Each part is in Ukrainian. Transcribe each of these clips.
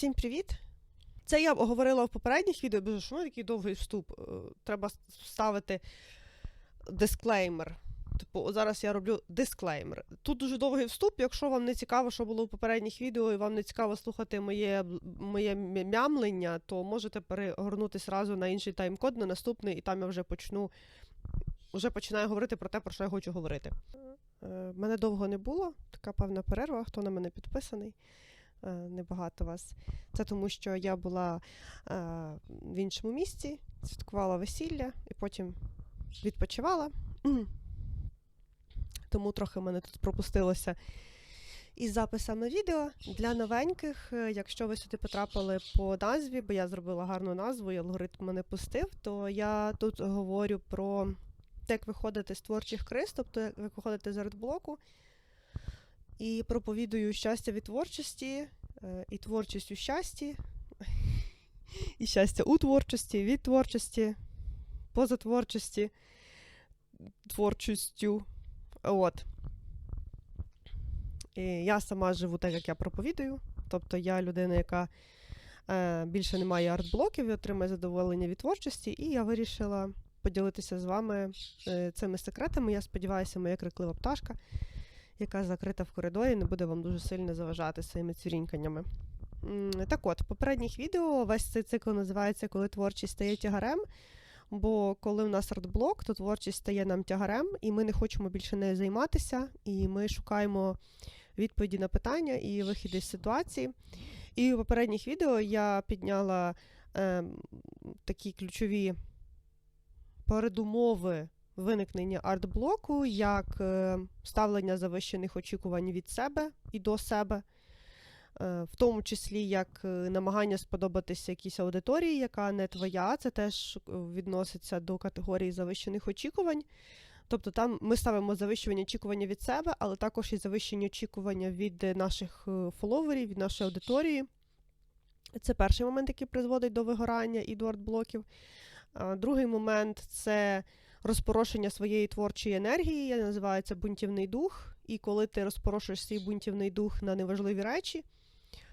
Всім привіт! Це я говорила в попередніх відео, боже, що в такий довгий вступ. Е, Треба вставити дисклеймер. Типу, зараз я роблю дисклеймер. Тут дуже довгий вступ. Якщо вам не цікаво, що було в попередніх відео, і вам не цікаво слухати моє, моє мямлення, то можете перегорнутися одразу на інший тайм-код, на наступний, і там я вже почну. Вже починаю говорити про те, про що я хочу говорити. Е, Мене довго не було, така певна перерва, хто на мене підписаний. Е, Небагато вас. Це тому, що я була е, в іншому місці, святкувала весілля і потім відпочивала. Тому трохи в мене тут пропустилося із записами відео. Для новеньких, е, якщо ви сюди потрапили по назві, бо я зробила гарну назву і алгоритм мене пустив, то я тут говорю про те, як виходити з творчих криз, тобто як виходити з артблоку. І проповідую щастя від творчості, е, і творчість у щасті, і щастя у творчості, від творчості, поза творчості, творчістю. От. І я сама живу так, як я проповідую. Тобто я людина, яка е, більше не має артблоків і отримує задоволення від творчості, і я вирішила поділитися з вами е, цими секретами. Я сподіваюся, моя криклива пташка яка закрита в коридорі, не буде вам дуже сильно заважати своїми цвіріньканнями. Так от, в попередніх відео весь цей цикл називається Коли творчість стає тягарем. Бо коли в нас артблок, то творчість стає нам тягарем, і ми не хочемо більше нею займатися, і ми шукаємо відповіді на питання і вихід із ситуації. І в попередніх відео я підняла е, такі ключові передумови виникнення артблоку як е, ставлення завищених очікувань від себе і до себе, е, в тому числі як е, намагання сподобатися якійсь аудиторії, яка не твоя, це теж відноситься до категорії завищених очікувань. Тобто там ми ставимо завищування очікування від себе, але також і завищені очікування від наших фоловерів, від нашої аудиторії. Це перший момент, який призводить до вигорання і до артблоків. Другий момент це розпорошення своєї творчої енергії, я називаю це бунтівний дух. І коли ти розпорошуєш свій бунтівний дух на неважливі речі,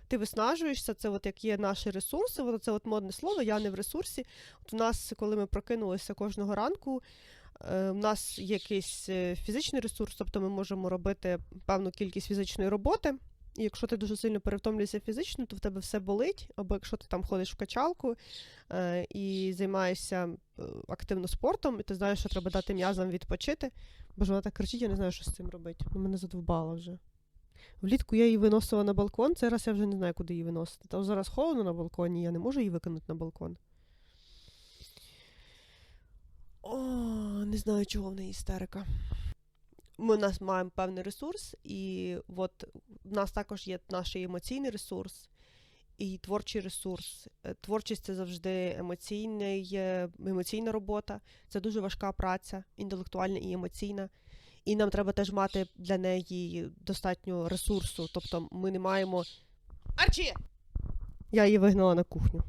ти виснажуєшся, це от як є наші ресурси, от це от модне слово, я не в ресурсі. От у нас, коли ми прокинулися кожного ранку, е, у нас є якийсь е, фізичний ресурс, тобто ми можемо робити певну кількість фізичної роботи. І якщо ти дуже сильно перевтомлюєшся фізично, то в тебе все болить, або якщо ти там ходиш в качалку е, і займаєшся е, активно спортом, і ти знаєш, що треба дати м'язам відпочити, бо ж вона так кричить, я не знаю, що з цим робити. Ну, мене задовбала вже. Влітку я її виносила на балкон, цей раз я вже не знаю, куди її виносити. Та зараз холодно на балконі, я не можу її викинути на балкон. О, не знаю, чого в неї істерика. Ми у нас маємо певний ресурс, і от в нас також є наш емоційний ресурс і творчий ресурс. Е, Творчість це завжди емоційний, е, емоційна робота, це дуже важка праця, інтелектуальна і емоційна. І нам треба теж мати для неї достатньо ресурсу. Тобто ми не маємо. Арчі! Я її вигнала на кухню.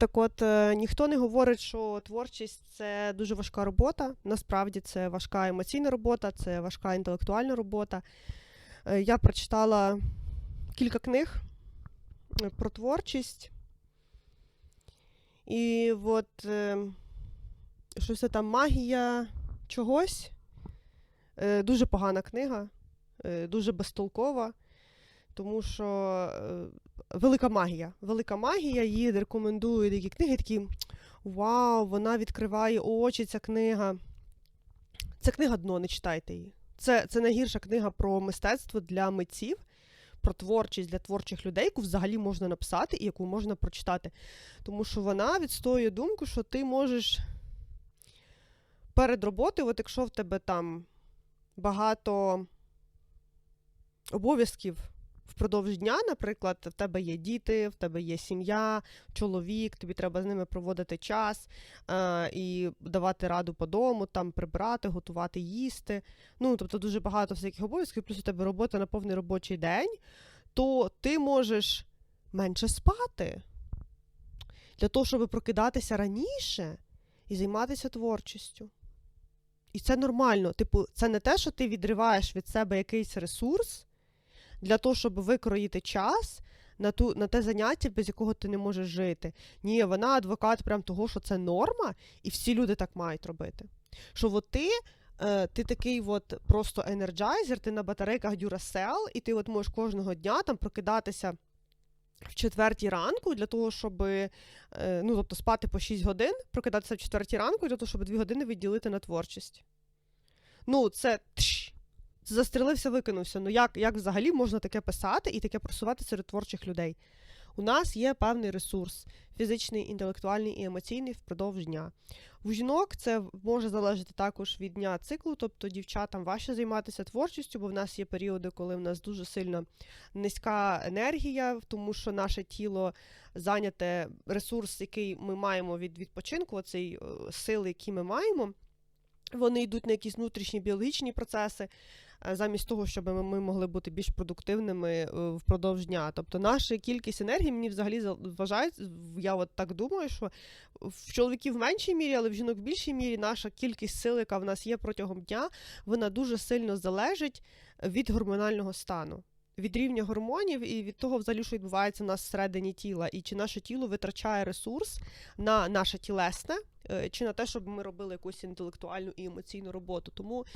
Так от, е, ніхто не говорить, що творчість це дуже важка робота. Насправді це важка емоційна робота, це важка інтелектуальна робота. Е, Я прочитала кілька книг е, про творчість. І от що це там магія чогось. Дуже погана книга, дуже безтолкова, тому що велика магія. Велика магія, її рекомендують такі книги, такі вау, вона відкриває очі, ця книга. Це книга дно, не читайте її. Це, це найгірша книга про мистецтво для митців, про творчість для творчих людей, яку взагалі можна написати і яку можна прочитати. Тому що вона відстоює думку, що ти можеш перед роботою, от якщо в тебе там багато обов'язків впродовж дня, наприклад, в тебе є діти, в тебе є сім'я, чоловік, тобі треба з ними проводити час е, і давати раду по дому, там прибирати, готувати, їсти. Ну, тобто дуже багато всяких обов'язків, плюс у тебе робота на повний робочий день, то ти можеш менше спати для того, щоб прокидатися раніше і займатися творчістю. І це нормально. Типу, це не те, що ти відриваєш від себе якийсь ресурс для того, щоб викроїти час на, ту, на те заняття, без якого ти не можеш жити. Ні, вона адвокат прям того, що це норма, і всі люди так мають робити. Що от ти. е, Ти такий от просто енерджайзер, ти на батарейках Duracell, і ти от можеш кожного дня там прокидатися в четвертій ранку для того, щоб е, ну, тобто спати по 6 годин, прокидатися в четвертій ранку для того, щоб 2 години відділити на творчість. Ну, це застрілився, викинувся. Ну як, як взагалі можна таке писати і таке просувати серед творчих людей? У нас є певний ресурс фізичний, інтелектуальний і емоційний впродовж дня. У жінок це може залежати також від дня циклу, тобто дівчатам важче займатися творчістю, бо в нас є періоди, коли в нас дуже сильно низька енергія, тому що наше тіло зайняте ресурс, який ми маємо від відпочинку, оцей е, сили, які ми маємо. Вони йдуть на якісь внутрішні біологічні процеси, замість того, щоб ми, могли бути більш продуктивними е, впродовж дня. Тобто наша кількість енергії мені взагалі за- вважають, я от так думаю, що в чоловіків в меншій мірі, але в жінок в більшій мірі наша кількість сил, яка в нас є протягом дня, вона дуже сильно залежить від гормонального стану. Від рівня гормонів і від того, взагалі, що відбувається в нас всередині тіла, і чи наше тіло витрачає ресурс на наше тілесне, е, чи на те, щоб ми робили якусь інтелектуальну і емоційну роботу. Тому е,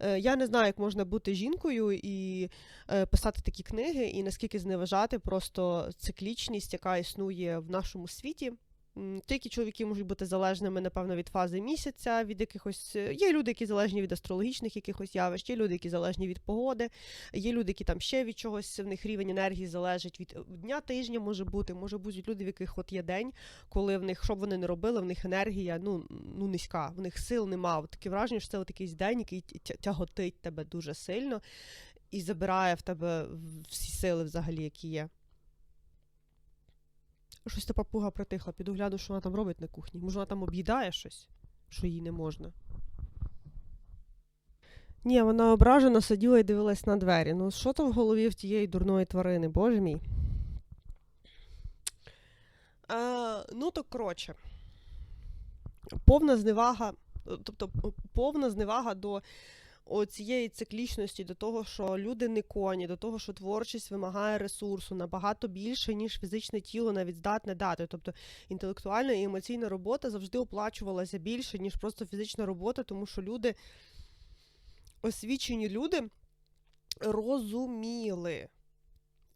я не знаю, як можна бути жінкою і е, писати такі книги, і наскільки зневажати просто циклічність, яка існує в нашому світі. Деякі чоловіки можуть бути залежними, напевно, від фази місяця, від якихось. е, Є люди, які залежні від астрологічних якихось явищ, є люди, які залежні від погоди, є люди, які там ще від чогось, в них рівень енергії залежить від е, дня тижня, може бути. Може бути люди, в яких от є день, коли в них, що б вони не робили, в них енергія ну, ну низька, в них сил нема. Таке враження, що це от якийсь день, який тяготить тебе дуже сильно і забирає в тебе всі сили взагалі, які є. Щось та папуга притихла, піду гляну, що вона там робить на кухні. Може, вона там об'їдає щось, що їй не можна. Ні, вона ображена сиділа і дивилась на двері. Ну, що там в голові в тієї дурної тварини, боже мій. Е, ну, то коротше. Повна зневага, тобто повна зневага до цієї циклічності, до того, що люди не коні, до того, що творчість вимагає ресурсу набагато більше, ніж фізичне тіло навіть здатне дати. Тобто інтелектуальна і емоційна робота завжди оплачувалася більше, ніж просто фізична робота, тому що люди, освічені люди, розуміли,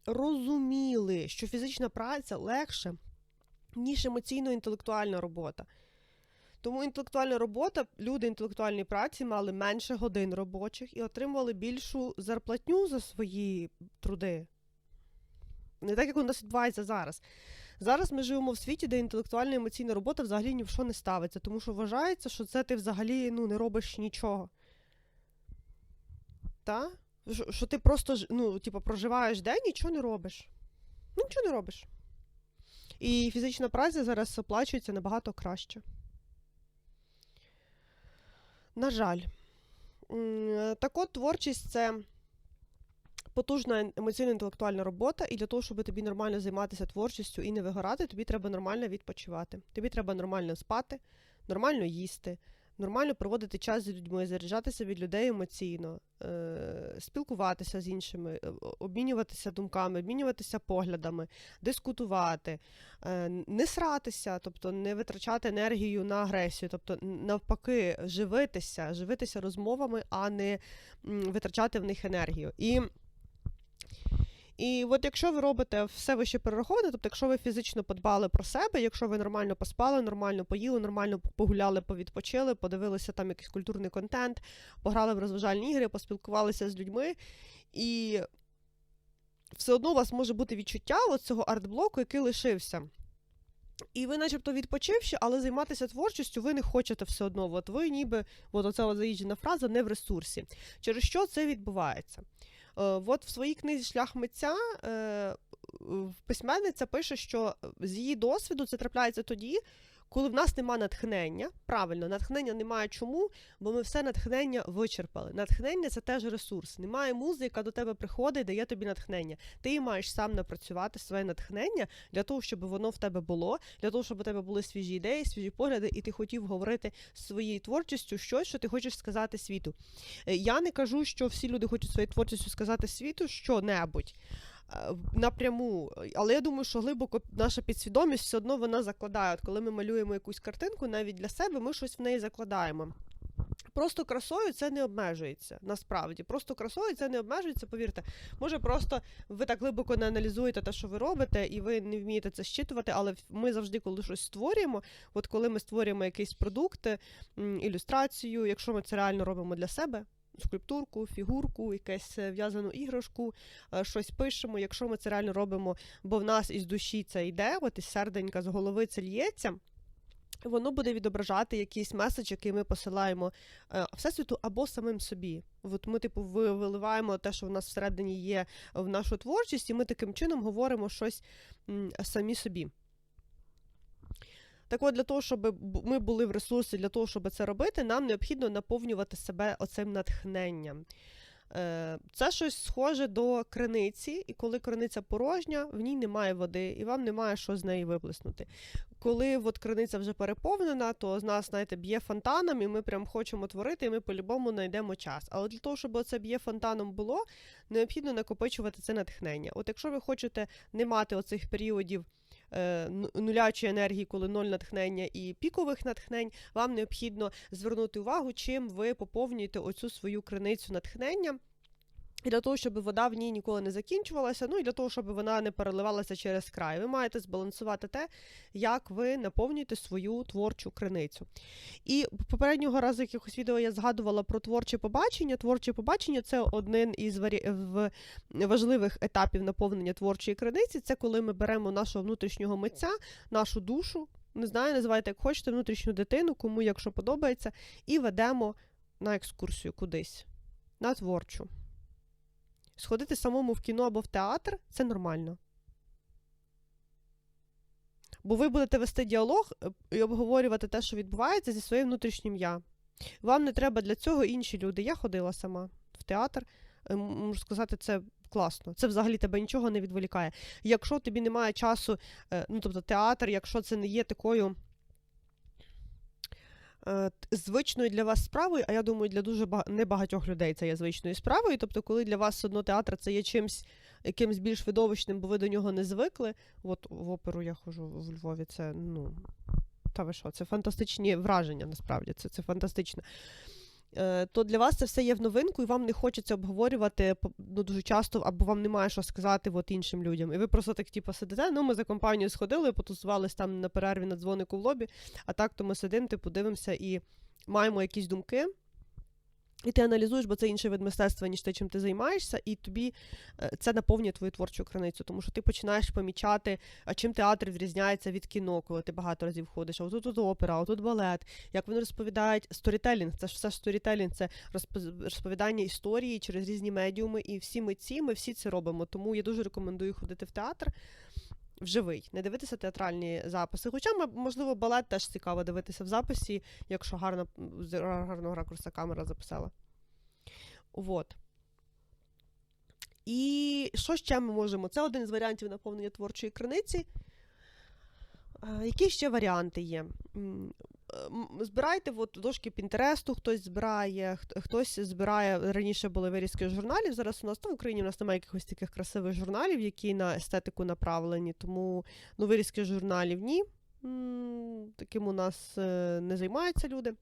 розуміли, що фізична праця легше, ніж емоційно-інтелектуальна робота. Тому інтелектуальна робота, люди інтелектуальної праці мали менше годин робочих і отримували більшу зарплатню за свої труди. Не так, як у нас відбувається зараз. Зараз ми живемо в світі, де інтелектуальна і емоційна робота взагалі ні в що не ставиться, тому що вважається, що це ти взагалі ну, не робиш нічого. Та? Що, що ти просто ну, типу, проживаєш день і нічого не робиш. Ну, нічого не робиш. І фізична праця зараз оплачується набагато краще. На жаль. Так от, творчість це потужна емоційно-інтелектуальна робота, і для того, щоб тобі нормально займатися творчістю і не вигорати, тобі треба нормально відпочивати. Тобі треба нормально спати, нормально їсти, нормально проводити час з людьми, заряджатися від людей емоційно, е- спілкуватися з іншими, е, обмінюватися думками, обмінюватися поглядами, дискутувати, е, не сратися, тобто не витрачати енергію на агресію, тобто навпаки, живитися, живитися розмовами, а не витрачати в них енергію. І і от якщо ви робите все вище перераховане, тобто, якщо ви фізично подбали про себе, якщо ви нормально поспали, нормально поїли, нормально погуляли, повідпочили, подивилися там якийсь культурний контент, пограли в розважальні ігри, поспілкувалися з людьми, і все одно у вас може бути відчуття цього арт-блоку, який лишився. І ви, начебто, відпочивши, але займатися творчістю ви не хочете все одно. От ви ніби, от оця заїжджена фраза, не в ресурсі. Через що це відбувається? Е, От в своїй книзі Шлях митця е, письменниця пише, що з її досвіду це трапляється тоді, Коли в нас нема натхнення, правильно, натхнення немає чому, бо ми все натхнення вичерпали. Натхнення це теж ресурс. Немає музи, яка до тебе приходить, дає тобі натхнення. Ти маєш сам напрацювати своє натхнення для того, щоб воно в тебе було, для того, щоб у тебе були свіжі ідеї, свіжі погляди, і ти хотів говорити своєю творчістю щось, що ти хочеш сказати світу. Е, Я не кажу, що всі люди хочуть своєю творчістю сказати світу що-небудь напряму, але я думаю, що глибоко наша підсвідомість все одно вона закладає. От коли ми малюємо якусь картинку, навіть для себе, ми щось в неї закладаємо. Просто красою це не обмежується насправді. Просто красою це не обмежується, повірте. Може, просто ви так глибоко не аналізуєте те, що ви робите, і ви не вмієте це щитувати, але ми завжди, коли щось створюємо, от коли ми створюємо якийсь продукт, ілюстрацію, якщо ми це реально робимо для себе. Скульптурку, фігурку, якусь е, в'язану іграшку, е, щось пишемо. Якщо ми це реально робимо, бо в нас із душі це йде, от із серденька з голови це лється, воно буде відображати якийсь меседж, який ми посилаємо е, всесвіту або самим собі. От ми, типу, виливаємо те, що в нас всередині є в нашу творчість, і ми таким чином говоримо щось самі собі. Так от, для того, щоб ми були в ресурсі, для того, щоб це робити, нам необхідно наповнювати себе оцим натхненням. Е, Це щось схоже до криниці, і коли криниця порожня, в ній немає води, і вам немає що з неї виплеснути. Коли от криниця вже переповнена, то з нас, знаєте, б'є фонтаном, і ми прям хочемо творити, і ми по-любому знайдемо час. Але для того, щоб це б'є фонтаном було, необхідно накопичувати це натхнення. От якщо ви хочете не мати оцих періодів нулячої енергії, коли ноль натхнення і пікових натхнень, вам необхідно звернути увагу, чим ви поповнюєте оцю свою криницю натхнення. І для того, щоб вода в ній ніколи не закінчувалася, ну і для того, щоб вона не переливалася через край. Ви маєте збалансувати те, як ви наповнюєте свою творчу криницю. І попереднього разу якихось відео я згадувала про творче побачення. Творче побачення це один із важливих етапів наповнення творчої криниці. Це коли ми беремо нашого внутрішнього митця, нашу душу, не знаю, називайте як хочете, внутрішню дитину, кому якщо подобається, і ведемо на екскурсію кудись, на творчу. Сходити самому в кіно або в театр це нормально. Бо ви будете вести діалог е, і обговорювати те, що відбувається зі своїм внутрішнім я. Вам не треба для цього інші люди. Я ходила сама в театр. е, Можу сказати, це класно. Це взагалі тебе нічого не відволікає. Якщо тобі немає часу, е, ну тобто театр, якщо це не є такою звичною для вас справою, а я думаю, для дуже ба- небагатьох людей це є звичною справою. Тобто, коли для вас одно театр це є чимсь якимсь більш видовищним, бо ви до нього не звикли. От в оперу я хожу в Львові, це ну. Та ви що, це фантастичні враження, насправді, це, це фантастично. Е, то для вас це все є в новинку, і вам не хочеться обговорювати ну, дуже часто, або вам немає що сказати от, іншим людям. І ви просто так, типу, сидите. Ну, ми за компанію сходили, потусувались там на перерві на дзвонику в лобі, а так то ми сидимо, типу, дивимося і маємо якісь думки. І ти аналізуєш, бо це інший вид мистецтва, ніж те, чим ти займаєшся, і тобі е, це наповнює твою творчу криницю, тому що ти починаєш помічати, а чим театр відрізняється від кіно, коли ти багато разів ходиш. А отут тут опера, отут балет. Як вони розповідають сторітелінг, це ж все ж сторітелінг, це розпо- розповідання історії через різні медіуми, і всі митці, ми всі це робимо. Тому я дуже рекомендую ходити в театр. В живий, не дивитися театральні записи. Хоча, можливо, балет теж цікаво дивитися в записі, якщо гарно, з гарного ракурса камера записала. Вот. І що ще ми можемо? Це один з варіантів наповнення творчої криниці. Які ще варіанти є? Збирайте от, дошки Пінтересту, хтось збирає, хтось збирає, раніше були вирізки журналів, зараз у нас ну, в Україні у нас немає якихось таких красивих журналів, які на естетику направлені, тому ну, вирізки журналів ні. Таким у нас е, не займаються люди.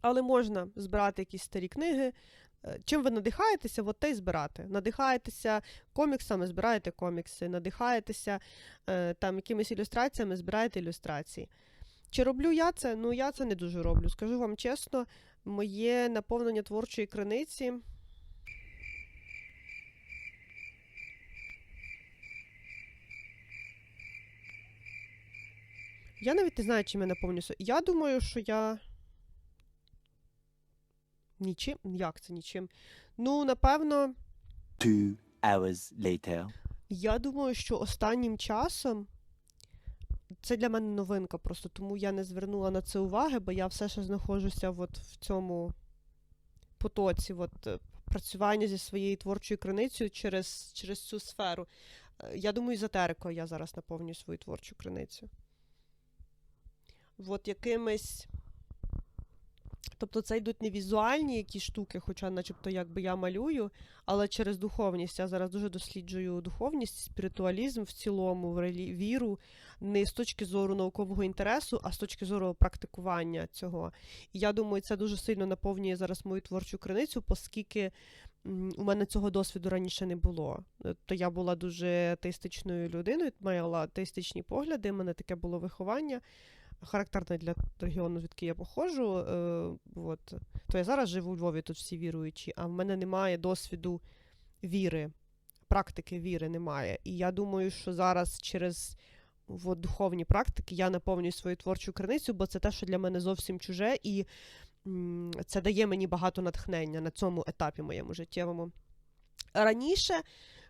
Але можна збирати якісь старі книги. Е, Чим ви надихаєтеся, от те й збирати. Надихаєтеся коміксами, збираєте комікси, надихаєтеся е, там якимись ілюстраціями, збираєте ілюстрації. Чи роблю я це? Ну, я це не дуже роблю. Скажу вам чесно, моє наповнення творчої криниці. Я навіть не знаю, чим я наповнюся. Я думаю, що я. Нічим? Як це нічим? Ну, напевно, Two hours later. я думаю, що останнім часом це для мене новинка просто, тому я не звернула на це уваги, бо я все ще знаходжуся от в цьому потоці, от, е, працювання зі своєю творчою криницею через, через цю сферу. Е, Я думаю, езотерикою я зараз наповнюю свою творчу криницю. От якимись. Тобто це йдуть не візуальні якісь штуки, хоча, начебто, якби я малюю, але через духовність. Я зараз дуже досліджую духовність, спіритуалізм в цілому, в релі- віру, не з точки зору наукового інтересу, а з точки зору практикування цього. І я думаю, це дуже сильно наповнює зараз мою творчу криницю, оскільки у мене цього досвіду раніше не було. То я була дуже атеїстичною людиною, мала атеїстичні погляди, в мене таке було виховання. Характерне для регіону, звідки я походжу. Е, от. То я зараз живу у Львові, тут всі віруючі, а в мене немає досвіду віри, практики віри немає. І я думаю, що зараз через от, духовні практики я наповнюю свою творчу криницю, бо це те, що для мене зовсім чуже, і м, це дає мені багато натхнення на цьому етапі моєму життєвому. Раніше,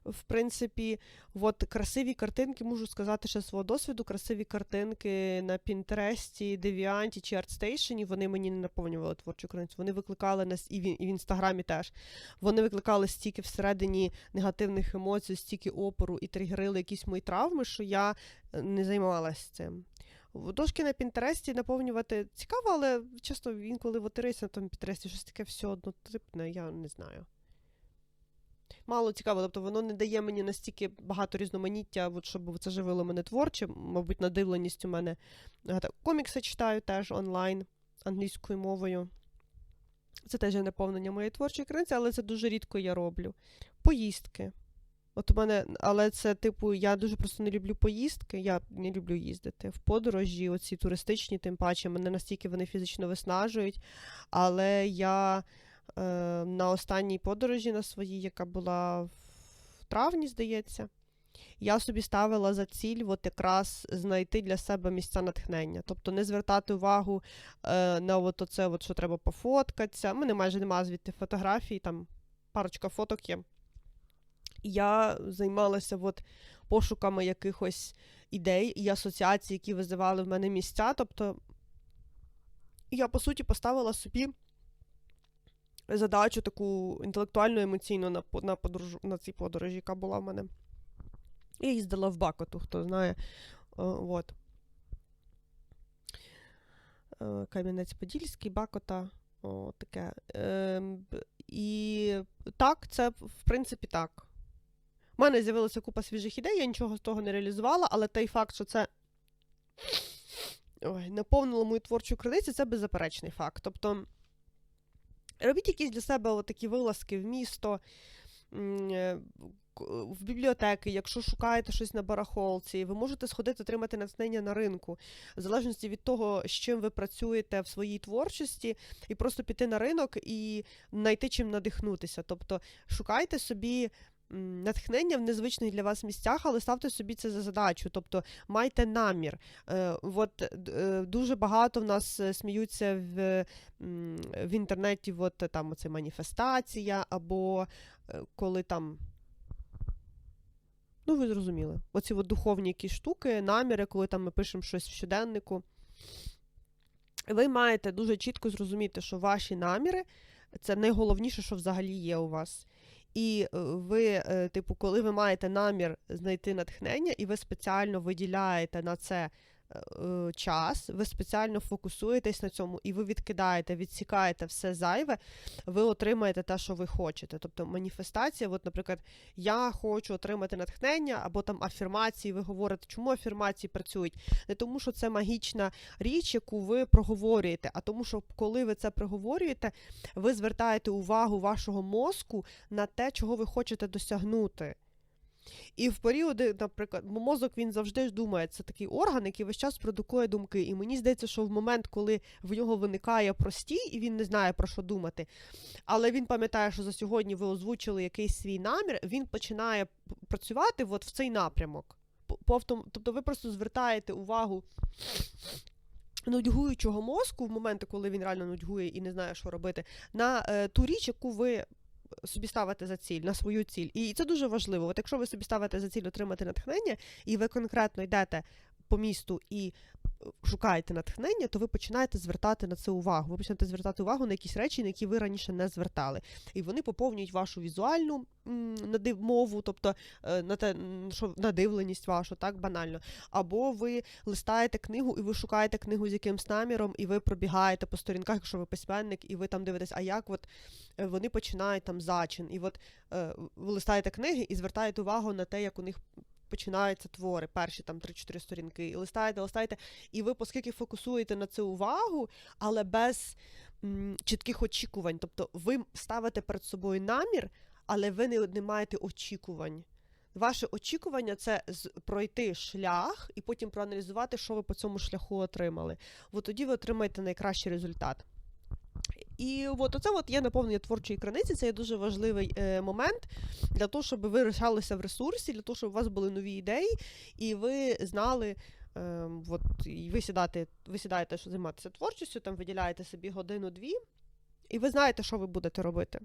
в принципі, от красиві картинки, можу сказати ще свого досвіду, красиві картинки на Пінтересті, Девіанті чи ArtStation, вони мені не наповнювали творчу криницю. Вони викликали нас і в, і в інстаграмі теж. Вони викликали стільки всередині негативних емоцій, стільки опору і тригерили якісь мої травми, що я е, не займалася цим. Дошки на Пінтересті наповнювати цікаво, але часто інколи вотирися на тому Пінтересті, щось таке все однотипне, я не знаю. Мало цікаво, тобто воно не дає мені настільки багато різноманіття, от, щоб це живило мене творче, мабуть, надивленість у мене. Е, Комікси читаю теж онлайн англійською мовою. Це теж є наповнення моєї творчої криниці, але це дуже рідко я роблю. Поїздки. От у мене, але це, типу, я дуже просто не люблю поїздки. Я не люблю їздити в подорожі, оці туристичні, тим паче, мене настільки вони фізично виснажують. Але я на останній подорожі на своїй, яка була в травні, здається, я собі ставила за ціль от якраз знайти для себе місця натхнення. Тобто не звертати увагу е, на от оце, от, що треба пофоткатися. У мене майже немає звідти фотографій, там парочка фоток є. Я займалася от пошуками якихось ідей і асоціацій, які визивали в мене місця. Тобто я, по суті, поставила собі задачу таку інтелектуальну, емоційну на, на, подорожу, на цій подорожі, яка була в мене. Я їздила в Бакоту, хто знає. Е, от. Е, Кам'янець-Подільський, Бакота. О, таке. Ем, і так, це в принципі так. У мене з'явилася купа свіжих ідей, я нічого з того не реалізувала, але той факт, що це ой, наповнило мою творчу криницю, це беззаперечний факт. Тобто, робіть якісь для себе такі вилазки в місто, е, в бібліотеки, якщо шукаєте щось на барахолці, ви можете сходити отримати натхнення на ринку, в залежності від того, з чим ви працюєте в своїй творчості, і просто піти на ринок і знайти чим надихнутися. Тобто шукайте собі. Натхнення в незвичних для вас місцях, але ставте собі це за задачу, тобто майте намір. Е, от, е, дуже багато в нас е, сміються в, в інтернеті, от, там оце маніфестація, або коли там. Ну, ви зрозуміли. Оці от духовні якісь штуки, наміри, коли там ми пишемо щось в щоденнику. Ви маєте дуже чітко зрозуміти, що ваші наміри це найголовніше, що взагалі є у вас. І е, ви, е, типу, коли ви маєте намір знайти натхнення, і ви спеціально виділяєте на це час, ви спеціально фокусуєтесь на цьому, і ви відкидаєте, відсікаєте все зайве, ви отримаєте те, що ви хочете. Тобто маніфестація, от, наприклад, я хочу отримати натхнення, або там афірмації, ви говорите, чому афірмації працюють? Не тому, що це магічна річ, яку ви проговорюєте, а тому, що коли ви це проговорюєте, ви звертаєте увагу вашого мозку на те, чого ви хочете досягнути. І в періоди, наприклад, мозок він завжди ж думає, це такий орган, який весь час продукує думки. І мені здається, що в момент, коли в нього виникає простій, і він не знає про що думати, але він пам'ятає, що за сьогодні ви озвучили якийсь свій намір, він починає працювати от в цей напрямок. Тобто ви просто звертаєте увагу нудьгуючого мозку в моменти, коли він реально нудьгує і не знає, що робити, на е, ту річ, яку ви собі ставите за ціль, на свою ціль. І це дуже важливо. От якщо ви собі ставите за ціль отримати натхнення, і ви конкретно йдете по місту і шукаєте натхнення, то ви починаєте звертати на це увагу. Ви починаєте звертати увагу на якісь речі, на які ви раніше не звертали. І вони поповнюють вашу візуальну мову, тобто е, на те, що надивленість вашу, так банально. Або ви листаєте книгу і ви шукаєте книгу з якимсь наміром, і ви пробігаєте по сторінках, якщо ви письменник, і ви там дивитесь, а як от е, вони починають там зачин. І от е, ви листаєте книги і звертаєте увагу на те, як у них починаються твори, перші там 3-4 сторінки, і листаєте, листаєте, і ви, оскільки фокусуєте на це увагу, але без м, чітких очікувань. Тобто ви ставите перед собою намір, але ви не, не маєте очікувань. Ваше очікування це пройти шлях і потім проаналізувати, що ви по цьому шляху отримали. От тоді ви отримаєте найкращий результат. І от оце от є наповнення творчої краниці. Це є дуже важливий е, момент для того, щоб ви лишалися в ресурсі, для того, щоб у вас були нові ідеї, і ви знали. Е, от, і ви сідаєте, ви сідаєте, що займатися творчістю, там виділяєте собі годину-дві, і ви знаєте, що ви будете робити.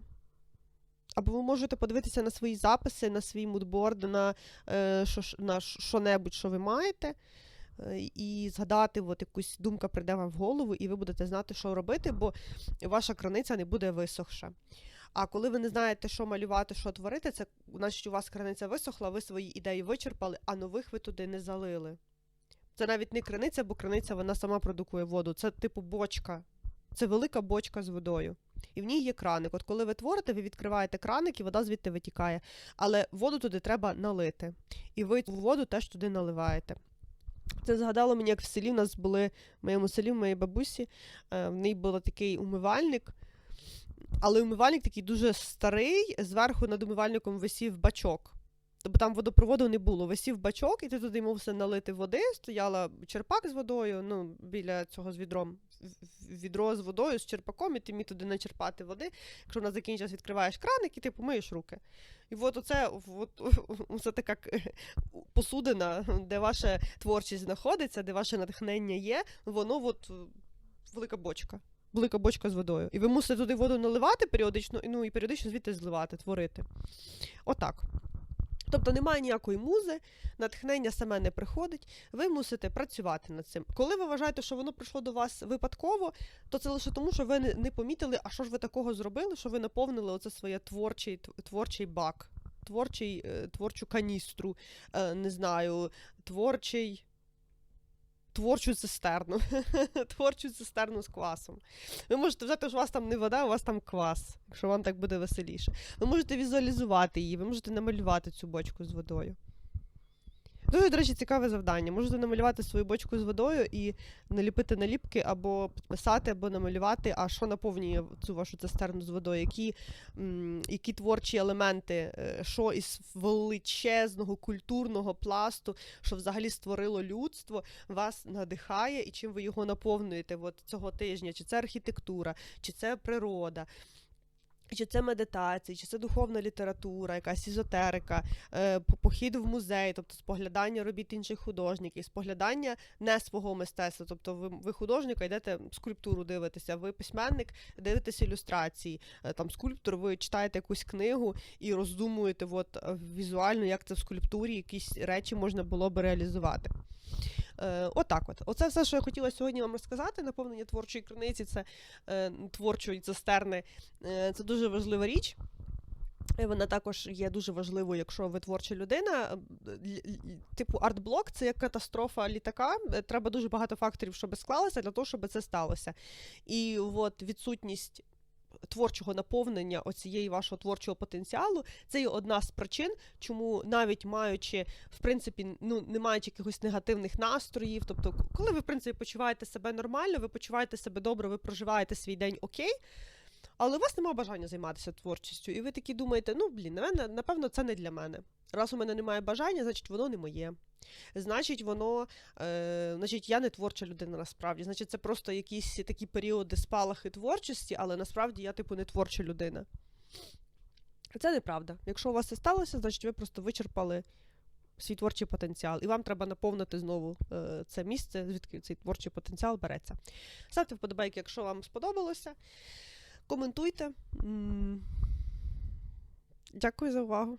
Або ви можете подивитися на свої записи, на свій мудборд, на, е, що, на що-небудь, що ви маєте, і згадати, от якусь думка прийде вам в голову, і ви будете знати, що робити, бо ваша краниця не буде висохша. А коли ви не знаєте, що малювати, що творити, це значить у вас краниця висохла, ви свої ідеї вичерпали, а нових ви туди не залили. Це навіть не криниця, бо криниця вона сама продукує воду. Це типу бочка. Це велика бочка з водою. І в ній є краник. От коли ви творите, ви відкриваєте краник, і вода звідти витікає. Але воду туди треба налити. І ви воду теж туди наливаєте. Це згадало мені, як в селі в нас були в моєму селі, в моїй бабусі. е, В неї був такий умивальник. Але умивальник такий дуже старий, зверху над умивальником висів бачок. Тобто там водопроводу не було. Висів бачок, і ти туди мовся налити води, стояла черпак з водою, ну, біля цього з відром. Відро з водою, з черпаком, і ти міг туди начерпати води. Якщо вона закінчилась, відкриваєш краник і ти помиєш руки. І от оце от, оце така посудина, де ваша творчість знаходиться, де ваше натхнення є, воно от велика бочка. Велика бочка з водою. І ви мусите туди воду наливати періодично, ну і періодично звідти зливати, творити. Отак. Тобто немає ніякої музи, натхнення саме не приходить, ви мусите працювати над цим. Коли ви вважаєте, що воно прийшло до вас випадково, то це лише тому, що ви не, помітили, а що ж ви такого зробили, що ви наповнили оце своє творчий, тв- творчий бак, творчий, е, творчу каністру, е, не знаю, творчий. Творчу цистерну, творчу цистерну з квасом. Ви можете взяти, що у вас там не вода, у вас там квас, якщо вам так буде веселіше. Ви можете візуалізувати її, ви можете намалювати цю бочку з водою. Дуже, до речі, цікаве завдання. Можете намалювати свою бочку з водою і наліпити наліпки, або підписати, або намалювати, а що наповнює цю вашу цистерну з водою, які, м, які творчі елементи, е, що із величезного культурного пласту, що взагалі створило людство, вас надихає? І чим ви його наповнюєте? От цього тижня, чи це архітектура, чи це природа. Чи це медитація, чи це духовна література, якась ізотерика, е, похід в музей, тобто споглядання робіт інших художників, споглядання не свого мистецтва. Тобто ви, ви художника йдете скульптуру дивитеся, ви письменник дивитеся ілюстрації, е, там скульптор, ви читаєте якусь книгу і роздумуєте от, візуально, як це в скульптурі, якісь речі можна було би реалізувати. Е, отак от. Оце все, що я хотіла сьогодні вам розказати. Наповнення творчої криниці, це е, творчої цистерни. Е, це дуже важлива річ. Вона також є дуже важливою, якщо ви творча людина. Типу артблок це як катастрофа літака. Треба дуже багато факторів, щоб склалося для того, щоб це сталося. І от відсутність творчого наповнення оцієї вашого творчого потенціалу це є одна з причин, чому навіть маючи, в принципі, ну не маючи якихось негативних настроїв, тобто, коли ви в принципі почуваєте себе нормально, ви почуваєте себе добре, ви проживаєте свій день окей. Але у вас немає бажання займатися творчістю, і ви такі думаєте, ну блін, мене напевно, це не для мене. Раз у мене немає бажання, значить воно не моє. Значить, воно, е, значить, я не творча людина насправді. Значить, це просто якісь такі періоди спалахи творчості, але насправді я, типу, не творча людина. Це неправда. Якщо у вас це сталося, значить ви просто вичерпали свій творчий потенціал, і вам треба наповнити знову е, це місце, звідки цей творчий потенціал береться. Ставте вподобайки, якщо вам сподобалося. Коментуйте. Дякую за увагу.